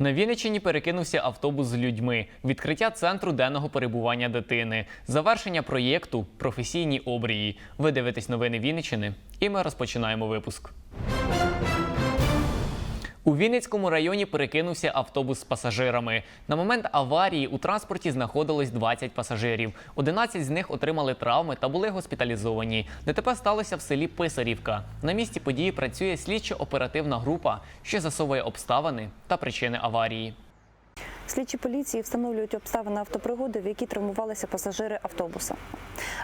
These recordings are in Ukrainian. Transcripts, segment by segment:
На Вінниччині перекинувся автобус з людьми, відкриття центру денного перебування дитини, завершення проєкту Професійні обрії. Ви дивитесь новини Вінниччини, і ми розпочинаємо випуск. У Вінницькому районі перекинувся автобус з пасажирами. На момент аварії у транспорті знаходилось 20 пасажирів. 11 з них отримали травми та були госпіталізовані. ДТП сталося в селі Писарівка. На місці події працює слідчо-оперативна група, що засовує обставини та причини аварії. Слідчі поліції встановлюють обставини автопригоди, в якій травмувалися пасажири автобуса.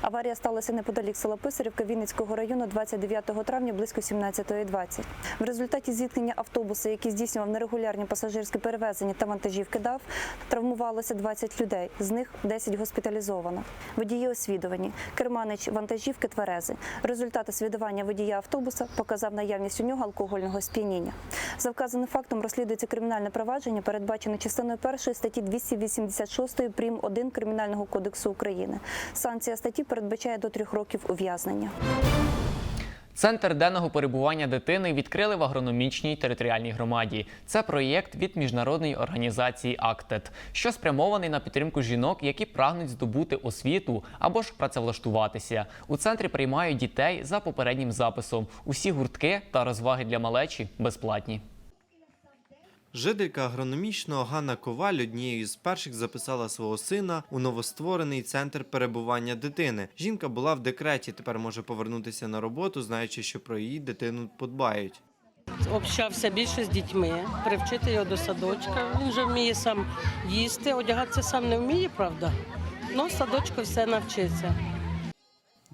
Аварія сталася неподалік села Писарівка Вінницького району 29 травня близько 17.20. В результаті зіткнення автобуса, який здійснював нерегулярні пасажирські перевезення та вантажівки ДАВ, травмувалося 20 людей, з них 10 госпіталізовано. Водії освідувані. Керманич вантажівки тверези. Результати свідування водія автобуса показав наявність у нього алкогольного сп'яніння. За вказаним фактом розслідується кримінальне провадження, передбачене частиною 1 статті 286 прим. 1 Кримінального кодексу України. Санкція статті передбачає до трьох років ув'язнення. Центр денного перебування дитини відкрили в агрономічній територіальній громаді. Це проєкт від міжнародної організації АКТЕТ, що спрямований на підтримку жінок, які прагнуть здобути освіту або ж працевлаштуватися. У центрі приймають дітей за попереднім записом. Усі гуртки та розваги для малечі безплатні. Жителька агрономічного Ганна Коваль однією з перших записала свого сина у новостворений центр перебування дитини. Жінка була в декреті, тепер може повернутися на роботу, знаючи, що про її дитину подбають. Общався більше з дітьми, привчити його до садочка. Він вже вміє сам їсти, одягатися сам не вміє, правда. Ну, в садочку все навчиться.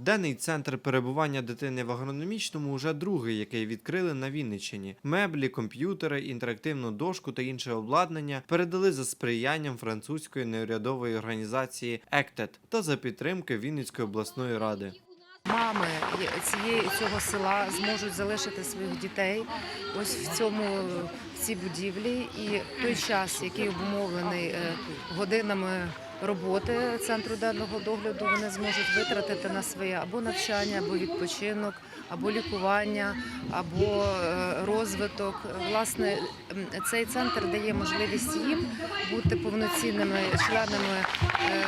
Денний центр перебування дитини в агрономічному уже другий, який відкрили на Вінниччині. Меблі, комп'ютери, інтерактивну дошку та інше обладнання передали за сприянням французької неурядової організації ЕКТЕТ та за підтримки Вінницької обласної ради. мами цієї цього села зможуть залишити своїх дітей ось в цьому в цій будівлі. І той час, який обумовлений е, годинами роботи центру денного догляду, вони зможуть витратити на своє або навчання, або відпочинок, або лікування, або е, розвиток. Власне, цей центр дає можливість їм бути повноцінними членами е,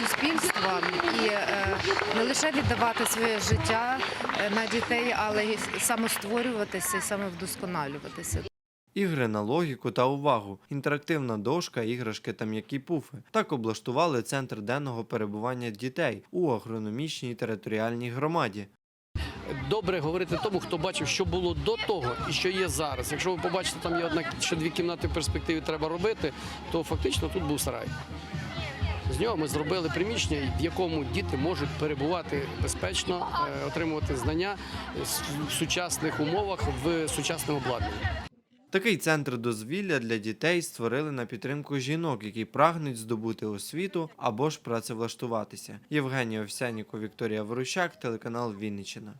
суспільства і е, не лише віддавати своє життя на дітей, але й самостворюватися і самовдосконалюватися. Ігри на логіку та увагу, інтерактивна дошка, іграшки та м'які пуфи. Так облаштували центр денного перебування дітей у агрономічній територіальній громаді. добре говорити тому, хто бачив, що було до того і що є зараз. Якщо ви побачите, там є одна ще дві кімнати в перспективі треба робити, то фактично тут був сарай. З нього ми зробили приміщення, в якому діти можуть перебувати безпечно, е, отримувати знання в сучасних умовах в сучасному обладнанні. Такий центр дозвілля для дітей створили на підтримку жінок, які прагнуть здобути освіту або ж працевлаштуватися. Євгенія Овсяніко, Вікторія Ворощак, телеканал Вінниччина.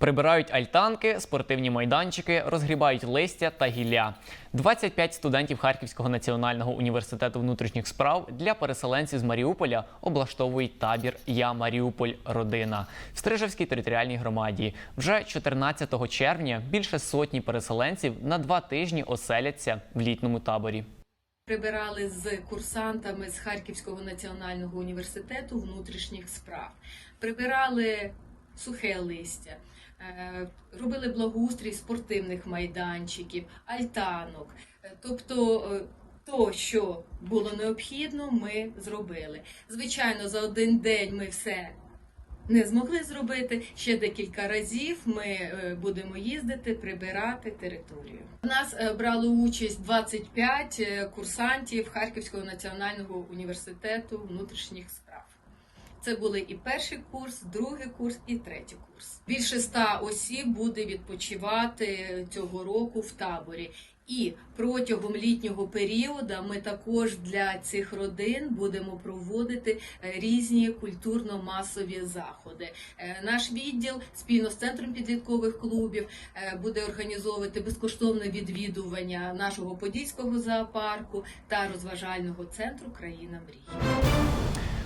Прибирають альтанки, спортивні майданчики, розгрібають листя та гілля. 25 студентів Харківського національного університету внутрішніх справ для переселенців з Маріуполя облаштовують табір Я Маріуполь Родина в Стрижевській територіальній громаді. Вже 14 червня більше сотні переселенців на два тижні оселяться в літньому таборі. прибирали з курсантами з Харківського національного університету внутрішніх справ, прибирали сухе листя, робили благоустрій спортивних майданчиків, альтанок. Е, Тобто е, то, що було необхідно, ми зробили. Звичайно, за один день ми все не змогли зробити. Ще декілька разів ми е, будемо їздити, прибирати територію. У нас е, брали участь 25 е, курсантів Харківського національного університету внутрішніх справ. Це були і перший курс, другий курс, і третій курс. Більше ста осіб буде відпочивати цього року в таборі. І протягом літнього періоду ми також для цих родин будемо проводити е, різні культурно-масові заходи. Е, Наш відділ спільно з центром підліткових клубів е, буде організовувати безкоштовне відвідування нашого подільського зоопарку та розважального центру Країна мрій.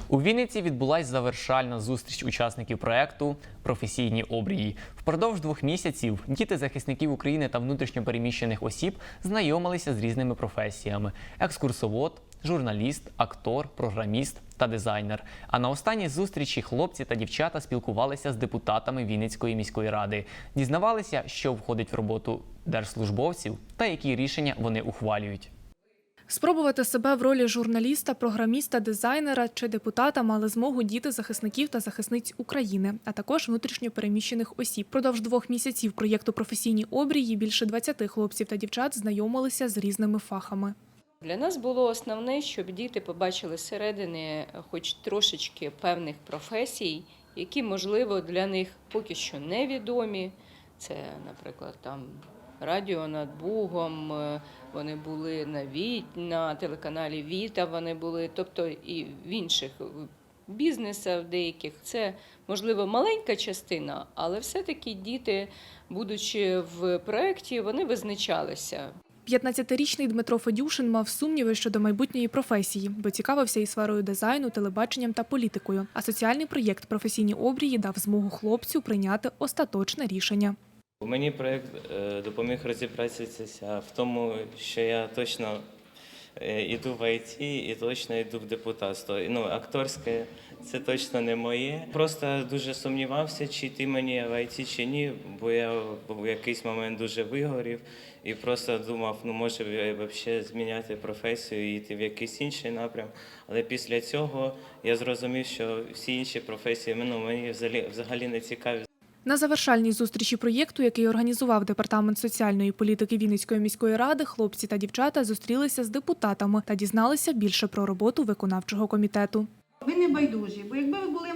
У Вінниці відбулася завершальна зустріч учасників проекту Професійні обрії. Впродовж двох місяців діти захисників України та внутрішньопереміщених осіб знайомилися з різними професіями: екскурсовод, журналіст, актор, програміст та дизайнер. А на останній зустрічі хлопці та дівчата спілкувалися з депутатами Вінницької міської ради, дізнавалися, що входить в роботу держслужбовців та які рішення вони ухвалюють. Спробувати себе в ролі журналіста, програміста, дизайнера чи депутата мали змогу діти захисників та захисниць України, а також внутрішньо переміщених осіб. Продовж двох місяців проєкту професійні обрії більше 20 хлопців та дівчат знайомилися з різними фахами. Для нас було основне, щоб діти побачили зсередини хоч трошечки певних професій, які, можливо, для них поки що невідомі. Це, наприклад, там радіо над Бугом, е, вони були на Віт, на телеканалі Віта, вони були, тобто і в інших е, бізнесах деяких. Це, можливо, маленька частина, але все-таки діти, будучи в проєкті, вони визначалися. 15-річний Дмитро Федюшин мав сумніви щодо майбутньої професії, бо цікавився і сферою дизайну, телебаченням та політикою. А соціальний проєкт професійні обрії дав змогу хлопцю прийняти остаточне рішення. Мені проєкт е, допоміг розібратися в тому, що я точно е, йду в ІТ і точно йду в депутатство. Ну, акторське це точно не моє. Просто дуже сумнівався, чи йти мені в ІТ, чи ні, бо я в якийсь момент дуже вигорів і просто думав, ну може взагалі зміняти професію і йти в якийсь інший напрям. Але після цього я зрозумів, що всі інші професії ну, мені взагалі не цікаві. На завершальній зустрічі проєкту, який організував департамент соціальної політики Вінницької міської ради, хлопці та дівчата зустрілися з депутатами та дізналися більше про роботу виконавчого комітету. Ви не байдужі, бо якби ви були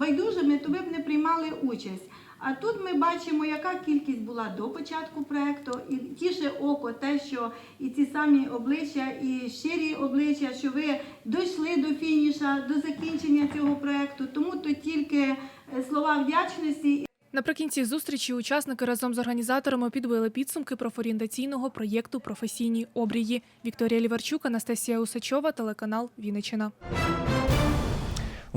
байдужими, то ви б не приймали участь. А тут ми бачимо, яка кількість була до початку проекту, і тіше око те, що і ці самі обличчя, і щирі обличчя, що ви дійшли до фініша, до закінчення цього проекту. Тому то тільки е, слова вдячності Наприкінці зустрічі учасники разом з організаторами підбили підсумки профорієнтаційного проєкту Професійні обрії. Вікторія Ліварчук, Анастасія Усачова, телеканал Вінниччина.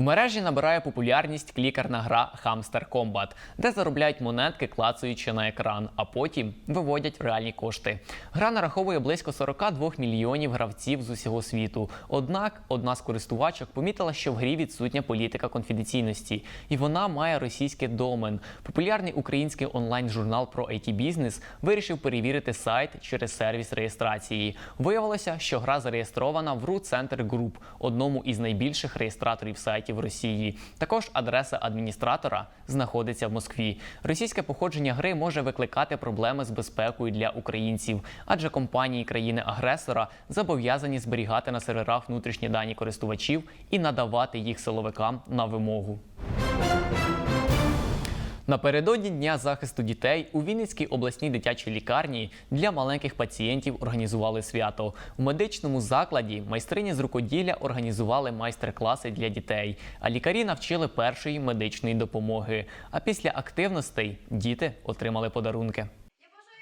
В мережі набирає популярність клікарна гра Hamster Combat, де заробляють монетки, клацаючи на екран, а потім виводять реальні кошти. Гра нараховує близько 42 мільйонів гравців з усього світу. Однак одна з користувачок помітила, що в грі відсутня політика конфіденційності, і вона має російський домен. Популярний український онлайн-журнал про it бізнес вирішив перевірити сайт через сервіс реєстрації. Виявилося, що гра зареєстрована в RU Center Group, одному із найбільших реєстраторів сайтів Росії. Також адреса адміністратора знаходиться в Москві. Російське походження гри може викликати проблеми з безпекою для українців, адже компанії країни-агресора зобов'язані зберігати на серверах внутрішні дані користувачів і надавати їх силовикам на вимогу. Напередодні Дня захисту дітей у Вінницькій обласній дитячій лікарні для маленьких пацієнтів організували свято. У медичному закладі майстрині з рукоділля організували майстер-класи для дітей, а лікарі навчили першої медичної допомоги. А після активностей діти отримали подарунки.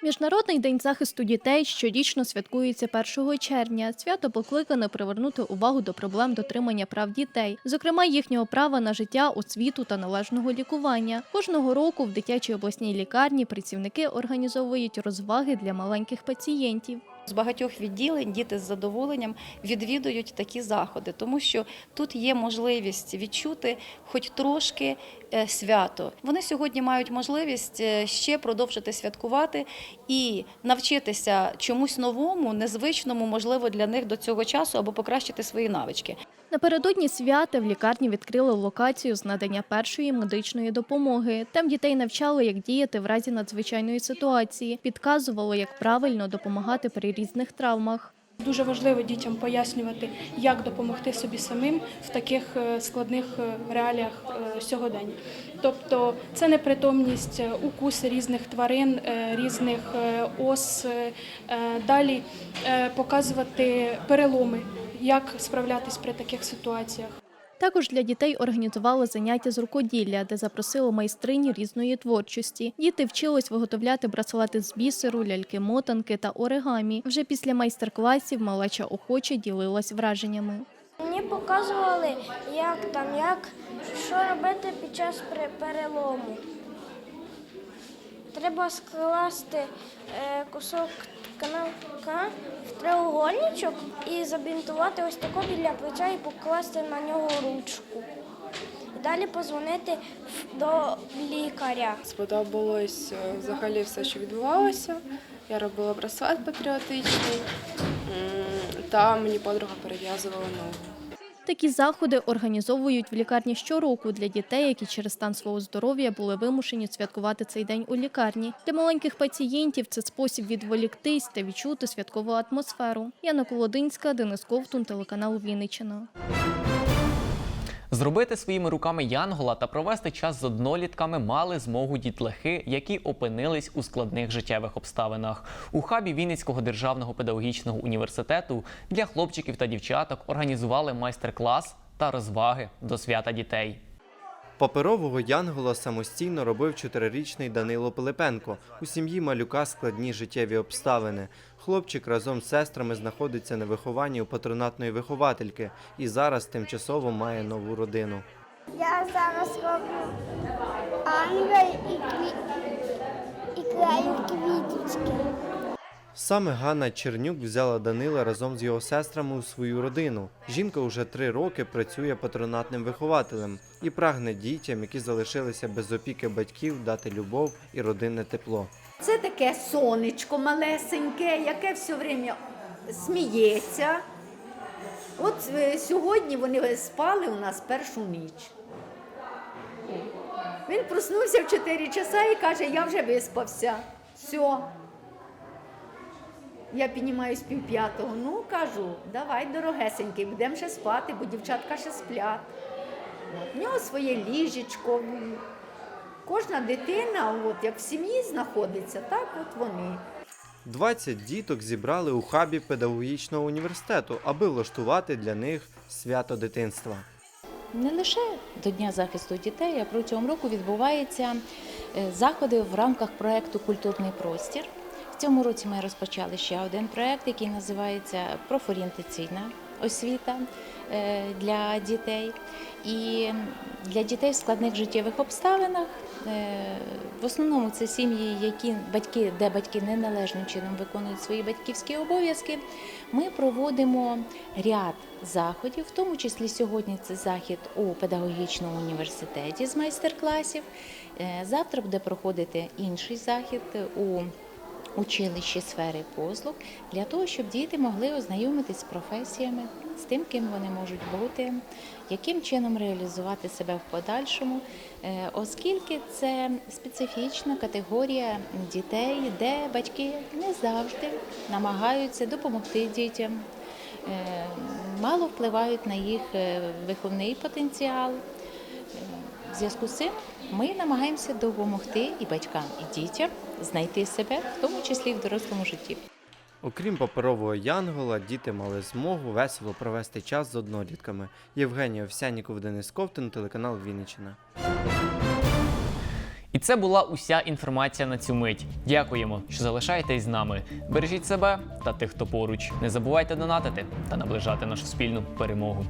Міжнародний день захисту дітей щорічно святкується 1 червня. Свято покликане привернути увагу до проблем дотримання прав дітей, зокрема їхнього права на життя, освіту та належного лікування. Кожного року в дитячій обласній лікарні працівники організовують розваги для маленьких пацієнтів. З багатьох відділень діти з задоволенням відвідують такі заходи, тому що тут є можливість відчути хоч трошки е, свято. Вони сьогодні мають можливість е, ще продовжити святкувати і навчитися чомусь новому, незвичному, можливо, для них до цього часу або покращити свої навички. Напередодні свята в лікарні відкрили локацію з надання першої медичної допомоги. Там дітей навчали, як діяти в разі надзвичайної ситуації, підказували, як правильно допомагати при різних травмах. Дуже важливо дітям пояснювати, як допомогти собі самим в таких е, складних е, реаліях е, сьогодення. Тобто це непритомність, укуси різних тварин, різних ос, далі показувати переломи, як справлятись при таких ситуаціях. Також для дітей організували заняття з рукоділля, де запросили майстрині різної творчості. Діти вчились виготовляти браслети з бісеру, ляльки-мотанки та оригамі. Вже після майстер-класів малеча охоче ділилась враженнями. Мені показували, як там, як що робити під час пере- перелому. Треба скласти е, кусок тканка в треугольничок і забінтувати ось тако біля плеча і покласти на нього ручку. Далі позвонити до лікаря. Сподобалось е, взагалі все, що відбувалося. Я робила браслет патріотичний, та мені подруга перев'язувала ногу. Такі заходи організовують в лікарні щороку для дітей, які через стан свого здоров'я були вимушені святкувати цей день у лікарні. Для маленьких пацієнтів це спосіб відволіктись та відчути святкову атмосферу. Яна Колодинська, Денис Ковтун, телеканал Вінниччина. Зробити своїми руками янгола та провести час з однолітками мали змогу дітлахи, які опинились у складних життєвих обставинах. У хабі Вінницького державного педагогічного університету для хлопчиків та дівчаток організували майстер-клас та розваги до свята дітей. Паперового янгола самостійно робив чотирирічний Данило Пилипенко. У сім'ї малюка складні життєві обставини. Хлопчик разом з сестрами знаходиться на вихованні у патронатної виховательки і зараз тимчасово має нову родину. Я зараз роблю ангел і, кві... і клею квіточки. Саме Ганна Чернюк взяла Данила разом з його сестрами у свою родину. Жінка уже три роки працює патронатним вихователем і прагне дітям, які залишилися без опіки батьків, дати любов і родинне тепло. Це таке сонечко малесеньке, яке все время сміється. От е, сьогодні вони спали у нас першу ніч. Він проснувся в 4 часа і каже, я вже виспався. Все. Я піднімаюсь пів п'ятого. Ну, кажу, давай, дорогесенький, будемо ще спати, бо дівчатка ще сплять. В нього своє ліжечко. Кожна дитина, от як в сім'ї знаходиться, так от вони. 20 діток зібрали у хабі педагогічного університету, аби влаштувати для них свято дитинства. Не лише до Дня захисту дітей, а протягом року відбуваються е, заходи в рамках проєкту Культурний простір. В цьому році ми розпочали ще один проєкт, який називається Профорієнтаційна освіта е, для дітей. І для дітей в складних життєвих обставинах. е, В основному це сім'ї, які батьки, де батьки неналежним чином виконують свої батьківські обов'язки. Ми проводимо ряд заходів, в тому числі сьогодні це захід у педагогічному університеті з майстер-класів. Е, Завтра буде проходити інший захід у училищі сфери послуг для того, щоб діти могли ознайомитись з професіями, з тим, ким вони можуть бути, яким чином реалізувати себе в подальшому, Е, оскільки це специфічна категорія дітей, де батьки не завжди намагаються допомогти дітям, е, мало впливають на їх е, виховний потенціал. В зв'язку з цим ми намагаємося допомогти і батькам, і дітям знайти себе, в тому числі і в дорослому житті. Окрім паперового янгола, діти мали змогу весело провести час з однолітками. Євгенія Овсяніков, Денис Ковтун, телеканал Вінниччина. І це була уся інформація на цю мить. Дякуємо, що залишаєтесь з нами. Бережіть себе та тих, хто поруч. Не забувайте донатити та наближати нашу спільну перемогу.